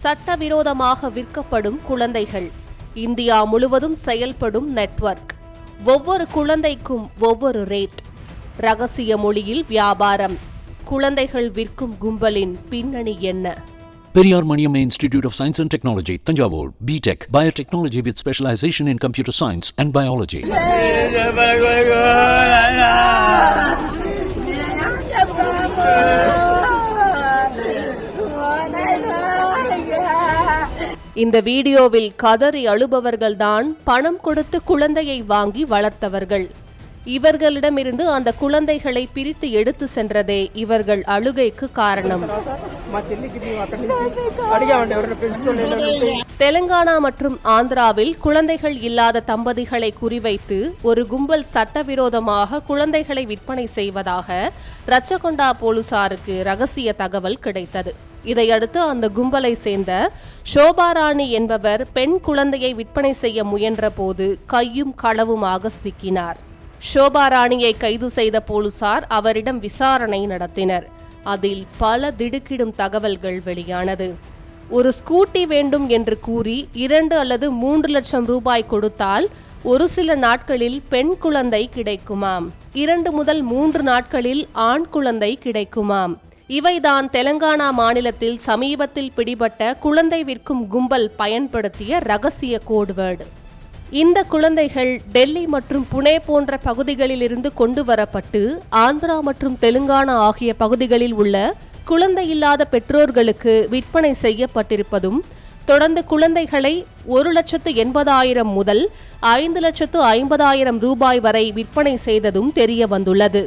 சட்டவிரோதமாக விற்கப்படும் குழந்தைகள் இந்தியா முழுவதும் செயல்படும் நெட்வொர்க் ஒவ்வொரு குழந்தைக்கும் ஒவ்வொரு ரேட் ரகசிய மொழியில் வியாபாரம் குழந்தைகள் விற்கும் கும்பலின் பின்னணி என்ன Periyar Maniamma Institute of Science and Technology, Tanjavur, BTech, Biotechnology with specialization in computer science and biology. இந்த வீடியோவில் கதறி அழுபவர்கள்தான் பணம் கொடுத்து குழந்தையை வாங்கி வளர்த்தவர்கள் இவர்களிடமிருந்து அந்த குழந்தைகளை பிரித்து எடுத்து சென்றதே இவர்கள் அழுகைக்கு காரணம் మా చెల్లికి మేము అక్కడి నుంచి అడిగామండి ఎవరైనా పెంచుకోలేదు தெலுங்கானா மற்றும் ஆந்திராவில் குழந்தைகள் இல்லாத தம்பதிகளை குறிவைத்து ஒரு கும்பல் சட்டவிரோதமாக குழந்தைகளை விற்பனை செய்வதாக ரச்சகொண்டா போலீசாருக்கு ரகசிய தகவல் கிடைத்தது இதையடுத்து அந்த கும்பலை சேர்ந்த ஷோபாராணி என்பவர் பெண் குழந்தையை விற்பனை செய்ய முயன்றபோது கையும் களவுமாக சிக்கினார். ஷோபாராணியை கைது செய்த போலீசார் அவரிடம் விசாரணை நடத்தினர். அதில் பல திடுக்கிடும் தகவல்கள் வெளியானது. ஒரு ஸ்கூட்டி வேண்டும் என்று கூறி இரண்டு அல்லது மூன்று லட்சம் ரூபாய் கொடுத்தால் ஒரு சில நாட்களில் பெண் குழந்தை கிடைக்குமாம். இரண்டு முதல் மூன்று நாட்களில் ஆண் குழந்தை கிடைக்குமாம். இவைதான் தெலங்கானா மாநிலத்தில் சமீபத்தில் பிடிபட்ட குழந்தை விற்கும் கும்பல் பயன்படுத்திய ரகசிய கோட்வேர்டு. இந்த குழந்தைகள் டெல்லி மற்றும் புனே போன்ற பகுதிகளிலிருந்து கொண்டு வரப்பட்டு ஆந்திரா மற்றும் தெலுங்கானா ஆகிய பகுதிகளில் உள்ள குழந்தை இல்லாத பெற்றோர்களுக்கு விற்பனை செய்யப்பட்டிருப்பதும் தொடர்ந்து குழந்தைகளை ஒரு லட்சத்து எண்பதாயிரம் முதல் ஐந்து லட்சத்து ஐம்பதாயிரம் ரூபாய் வரை விற்பனை செய்ததும் தெரிய வந்துள்ளது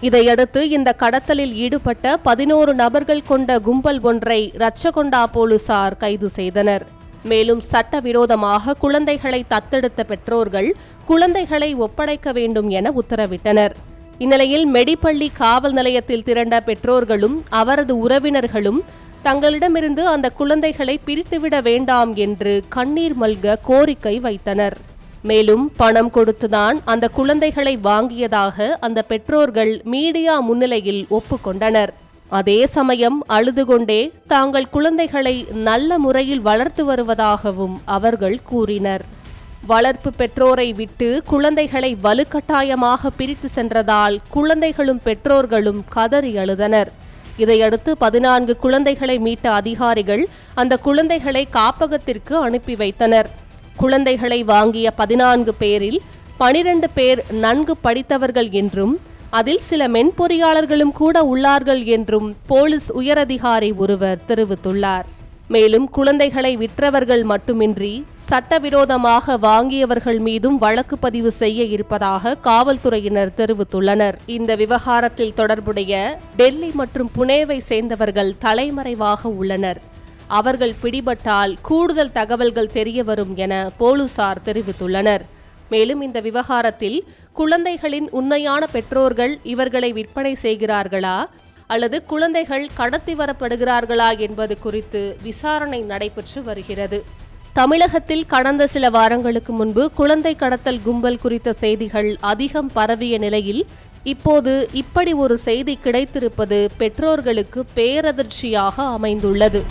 இதையடுத்து இந்த கடத்தலில் ஈடுபட்ட பதினோரு நபர்கள் கொண்ட கும்பல் ஒன்றை ரச்சகொண்டா போலீசார் கைது செய்தனர். மேலும் சட்டவிரோதமாக குழந்தைகளை தத்தெடுத்த பெற்றோர்கள் குழந்தைகளை ஒப்படைக்க வேண்டும் என உத்தரவிட்டனர். இந்நிலையில் மெடிப்பள்ளி காவல் நிலையத்தில் திரண்ட பெற்றோர்களும் அவரது உறவினர்களும் தங்களிடமிருந்து அந்த குழந்தைகளை பிரித்துவிட வேண்டாம் என்று கண்ணீர் மல்க கோரிக்கை வைத்தனர். மேலும் பணம் கொடுத்துதான் அந்த குழந்தைகளை வாங்கியதாக அந்த பெற்றோர்கள் மீடியா முன்னிலையில் ஒப்புக்கொண்டனர். அதே சமயம் அழுது கொண்டே தாங்கள் குழந்தைகளை நல்ல முறையில் வளர்த்து வருவதாகவும் அவர்கள் கூறினர். வளர்ப்பு பெற்றோரை விட்டு குழந்தைகளை வலுக்கட்டாயமாக பிரித்து சென்றதால் குழந்தைகளும் பெற்றோர்களும் கதறி அழுதனர். இதையடுத்து பதினான்கு குழந்தைகளை மீட்ட அதிகாரிகள் அந்த குழந்தைகளை காப்பகத்திற்கு அனுப்பி வைத்தனர். குழந்தைகளை வாங்கிய பதினான்கு பேரில் பனிரெண்டு பேர் நன்கு படித்தவர்கள் என்றும் அதில் சில மென்பொறியாளர்களும் கூட உள்ளார்கள் என்றும் போலீஸ் உயரதிகாரி ஒருவர் தெரிவித்துள்ளார். மேலும் குழந்தைகளை விற்றவர்கள் மட்டுமின்றி சட்டவிரோதமாக வாங்கியவர்கள் மீதும் வழக்கு பதிவு செய்ய இருப்பதாக காவல்துறையினர் தெரிவித்துள்ளனர். இந்த விவகாரத்தில் தொடர்புடைய டெல்லி மற்றும் புனேவை சேர்ந்தவர்கள் தலைமறைவாக உள்ளனர். அவர்கள் பிடிபட்டால் கூடுதல் தகவல்கள் தெரியவரும் என போலீசார் தெரிவித்துள்ளனர். மேலும் இந்த விவகாரத்தில் குழந்தைகளின் உண்மையான பெற்றோர்கள் இவர்களை விற்பனை செய்கிறார்களா அல்லது குழந்தைகள் கடத்தி வரப்படுகிறார்களா என்பது குறித்து விசாரணை நடைபெற்று வருகிறது. தமிழகத்தில் கடந்த சில வாரங்களுக்கு முன்பு குழந்தை கடத்தல் கும்பல் குறித்த செய்திகள் அதிகம் பரவிய நிலையில் இப்போது இப்படி ஒரு செய்தி கிடைத்திருப்பது பெற்றோர்களுக்கு பேரதிர்ச்சியாக அமைந்துள்ளது.